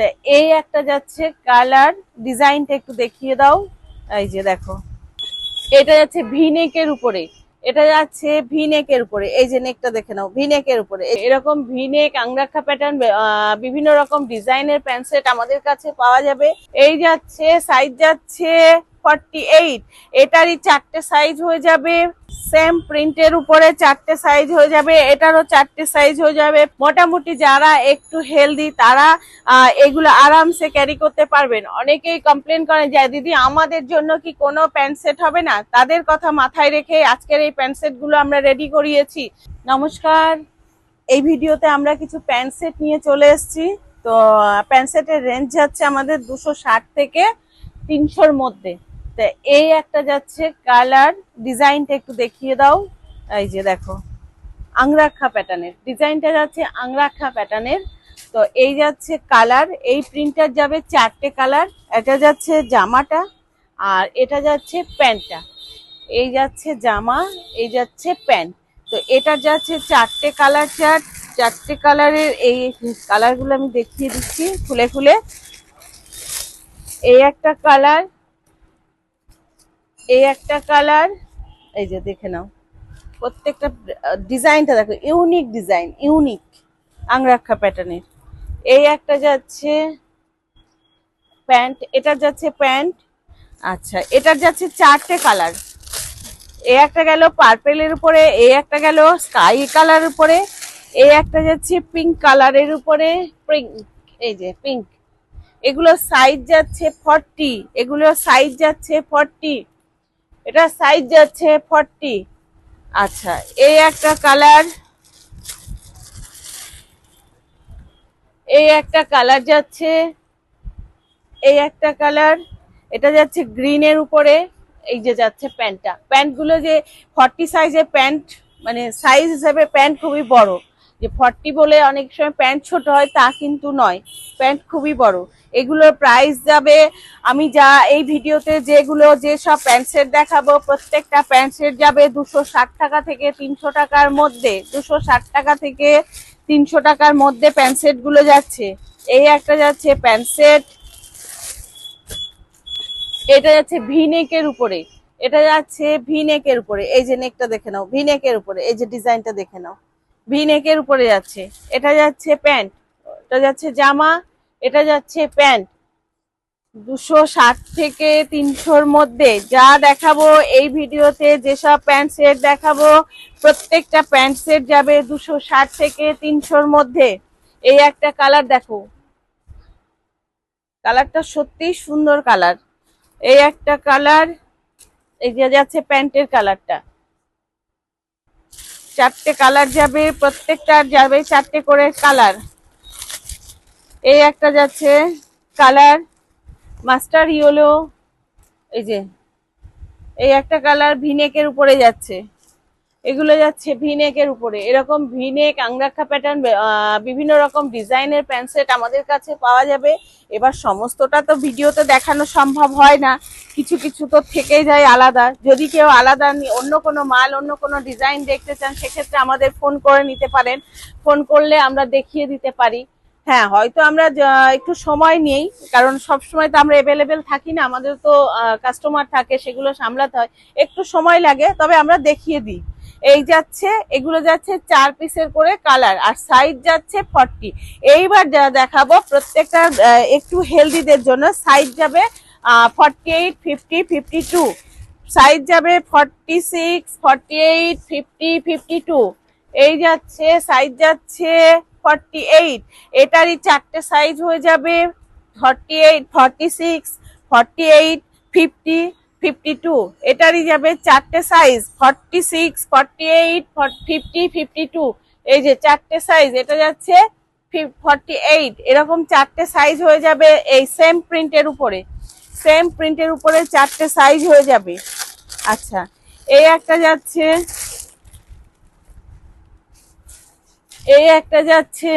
তা এই একটা যাচ্ছে, কালার, ডিজাইনটা একটু দেখিয়ে দাও। এই যে দেখো, এটা যাচ্ছে ভিনেকের উপরে, এটা যাচ্ছে ভিনেকের উপরে, এই যে নেকটা দেখে নাও, ভিনেকের উপরে। এরকম ভিনেক আংরাক্ষা প্যাটার্ন বিভিন্ন রকম ডিজাইনের প্যান্ট সেট আমাদের কাছে পাওয়া যাবে। এই যাচ্ছে সাইজ যাচ্ছে ফর্টি এইট এটারই চারটে সাইজ হয়ে যাবে। সেম প্রিন্টের উপরে চারটে সাইজ হয়ে যাবে। এটারও চারটে সাইজ হয়ে যাবে। মোটামুটি যারা একটু হেলদি তারা এগুলো আরামসে ক্যারি করতে পারবেন। অনেকেই কমপ্লেন করেন যে দিদি, আমাদের জন্য কি কোনো প্যান্ট সেট হবে না? তাদের কথা মাথায় রেখে আজকের এই প্যান্ট সেটগুলো আমরা রেডি করিয়েছি। নমস্কার। এই ভিডিওতে আমরা কিছু প্যান্ট সেট নিয়ে চলে এসেছি। তো প্যান্ট সেটের রেঞ্জ যাচ্ছে আমাদের দুশো থেকে তিনশোর মধ্যে। তো এই একটা যাচ্ছে কালার। ডিজাইনটা একটু দেখিয়ে দাও। এই যে দেখো আংরাক্ষা প্যাটার্নের। ডিজাইনটা যাচ্ছে আংরাক্ষা প্যাটার্নের। তো এই যাচ্ছে কালার। এই প্রিন্টার যাবে চারটে কালার। এটা যাচ্ছে জামাটা আর এটা যাচ্ছে প্যান্টটা। এই যাচ্ছে জামা, এই যাচ্ছে প্যান্ট। তো এটা যাচ্ছে চারটে কালার চার্ট। চারটে কালারের এই কালারগুলো আমি দেখিয়ে দিচ্ছি খুলে খুলে। এই একটা কালার এই একটা কালার, এই যে দেখে নাও। প্রত্যেকটা ডিজাইনটা দেখো, ইউনিক ডিজাইন, ইউনিক আংরাক্ষা প্যাটার্নের। এই একটা যাচ্ছে প্যান্ট, এটার যাচ্ছে প্যান্ট। আচ্ছা এটার যাচ্ছে চারটে কালার। এ একটা গেল পার্পেলের উপরে এ একটা গেল স্কাই কালার উপরে এ একটা যাচ্ছে পিঙ্ক কালারের উপরে, পিঙ্ক, এই যে পিঙ্ক। এগুলো সাইজ যাচ্ছে ফর্টি, এগুলো সাইজ যাচ্ছে ফর্টি। এটা সাইজ যাচ্ছে ফর্টি আচ্ছা এই একটা কালার এই একটা কালার যাচ্ছে। এই একটা কালার এটা যাচ্ছে গ্রিনের উপরে। এই যে যাচ্ছে প্যান্টটা প্যান্টগুলো যে ফর্টি সাইজের প্যান্ট মানে সাইজ হিসেবে প্যান্ট খুবই বড়। যে ফর্টি বলে অনেক সময় প্যান্ট ছোট হয়, তা কিন্তু নয়। প্যান্ট খুবই বড়। এগুলোর প্রাইস যাবে, আমি যা এই ভিডিওতে যেগুলো, যে সব প্যান্ট সেট দেখাবো, প্রত্যেকটা প্যান্ট সেট যাবে দুশো টাকা থেকে তিনশো টাকার মধ্যে, দুশো টাকা থেকে তিনশো টাকার মধ্যে প্যান্টগুলো যাচ্ছে। এই একটা যাচ্ছে প্যান্ট এটা যাচ্ছে ভি নেকের উপরে। এটা যাচ্ছে ভি নেকের উপরে। এই যে নেকটা দেখে নাও ভি নেকের উপরে। এই যে ডিজাইনটা দেখে নাও। ভি নেকের উপরে যাচ্ছে। এটা যাচ্ছে প্যান্ট। এটা যাচ্ছে জামা। এটা যাচ্ছে প্যান্ট। দুশো ষাট থেকে তিনশোর মধ্যে যা দেখাবো এই ভিডিওতে, যেসব প্যান্ট সেট দেখাবো, প্রত্যেকটা প্যান্ট সেট যাবে দুশো ষাট থেকে তিনশোর মধ্যে। এই একটা কালার দেখো। কালারটা সত্যিই সুন্দর কালার। এই একটা কালার, এই যাচ্ছে প্যান্টের কালারটা। চারটে কালার যাবে প্রত্যেকটার যাবে চারটে করে কালার। এই একটা যাচ্ছে কালার মাস্টার ইয়েলো, এই যে, এই একটা কালার ভিনেকের উপরে যাচ্ছে। এগুলো যাচ্ছে ভিনেকের উপরে। এরকম ভিনেক আংরাক্ষা প্যাটার্ন বিভিন্ন রকম ডিজাইনের প্যান্ট সেট আমাদের কাছে পাওয়া যাবে। এবার সমস্তটা তো ভিডিওতে দেখানো সম্ভব হয় না। কিছু কিছু তো থেকেই যায় আলাদা। যদি কেউ আলাদা অন্য কোনো মাল, অন্য কোনো ডিজাইন দেখতে চান, সেক্ষেত্রে আমাদের ফোন করে নিতে পারেন। ফোন করলে আমরা দেখিয়ে দিতে পারি। হ্যাঁ হয়তো আমরা একটু সময় নেই, কারণ সব সময় তো আমরা অ্যাভেলেবেল থাকি না। আমাদের তো কাস্টমার থাকে, সেগুলো সামলাতে হয়। একটু সময় লাগে, তবে আমরা দেখিয়ে দিই। এই যাচ্ছে, এগুলো যাচ্ছে চার পিসের করে কালার, আর সাইজ যাচ্ছে ফর্টি এইবার দেখাবো, প্রত্যেকটা একটু হেলদিদের জন্য সাইজ যাবে forty eight fifty fifty two size যাবে forty six forty eight fifty fifty two এই যাচ্ছে সাইজ যাচ্ছে ফর্টি এইট এটারই চারটে সাইজ হয়ে যাবে forty eight forty six forty eight fifty fifty two এটারই যাবে চারটে size forty six forty eight fifty fifty two এই যে চারটে সাইজ এটা যাচ্ছে ফর্টি এইট এরকম চারটে সাইজ হয়ে যাবে এই সেম প্রিন্টের উপরে সেম প্রিন্টের উপরে চারটে সাইজ হয়ে যাবে আচ্ছা এই একটা যাচ্ছে, এই একটা যাচ্ছে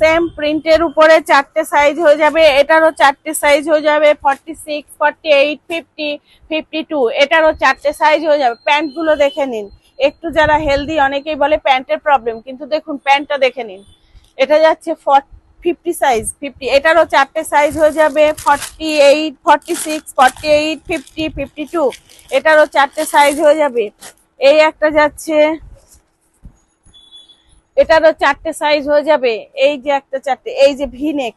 সেম প্রিন্টের উপরে চারটে সাইজ হয়ে যাবে, এটারও চারটে সাইজ হয়ে যাবে forty six forty eight fifty fifty two এটারও চারটে সাইজ হয়ে যাবে। প্যান্টগুলো দেখে নিন। একটু যারা হেলদি অনেকেই বলে প্যান্টের প্রবলেম কিন্তু দেখুন, প্যান্টটা দেখে নিন। এটা যাচ্ছে ফিফটি সাইজ ফিফটি এটারও চারটে সাইজ হয়ে যাবে forty eight forty six forty eight fifty fifty two এটারও চারটে সাইজ হয়ে যাবে। এই একটা যাচ্ছে এটারও চারটে সাইজ হয়ে যাবে। এই যে একটা চারটে, এই যে ভিনেক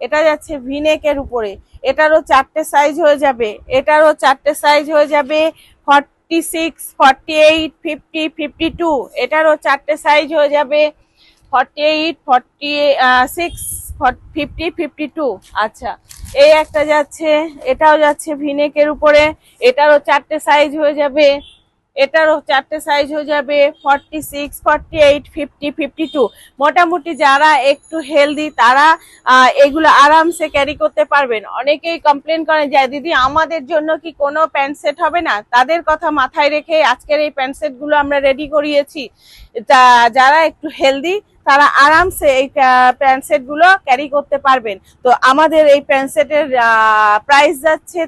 এটা যাচ্ছে ভিনেকের উপরে। এটারও চারটে সাইজ হয়ে যাবে। এটারও চারটে সাইজ হয়ে যাবে forty six forty eight fifty fifty two এটারও চারটে সাইজ হয়ে যাবে forty eight forty six fifty fifty two আচ্ছা এই একটা যাচ্ছে, এটাও যাচ্ছে ভিনেকের উপরে। এটারও চারটে সাইজ হয়ে যাবে। এটারও চারটে সাইজ হয়ে যাবে forty six forty eight fifty fifty two মোটামুটি যারা একটু হেলদি তারা এগুলো আরামসে ক্যারি করতে পারবেন। অনেকেই কমপ্লেন করেন যে দিদি, আমাদের জন্য কি কোনো প্যান্ট সেট হবে না? তাদের কথা মাথায় রেখে আজকের এই প্যান্ট সেটগুলো আমরা রেডি করিয়েছি। যারা একটু হেলদি তারা আরামসে এই প্যান্ট সেটগুলো ক্যারি করতে পারবেন। তো আমাদের এই প্যান্ট সেটের প্রাইস যাচ্ছে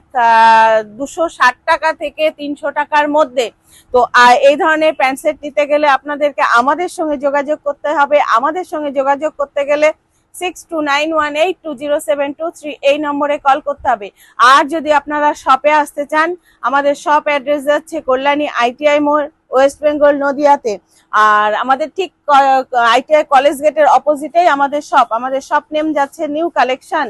দুশো টাকা থেকে তিনশো টাকার মধ্যে। তো এই ধরনের প্যান্ট সেট নিতে গেলে আপনাদেরকে আমাদের সঙ্গে যোগাযোগ করতে হবে। আমাদের সঙ্গে যোগাযোগ করতে গেলে six two nine one eight two zero seven two three এই নম্বরে কল করতে হবে। আর যদি আপনারা শপে আসতে চান, আমাদের শপ অ্যাড্রেস যাচ্ছে কল্যাণী আইটিআই মোড় ওয়েস্ট বেঙ্গল নদিয়াতে। আর আমাদের ঠিক আইটিআই কলেজ গেটের অপোজিটেই আমাদের শপ আমাদের শপ নেম যাচ্ছে নিউ কালেকশন।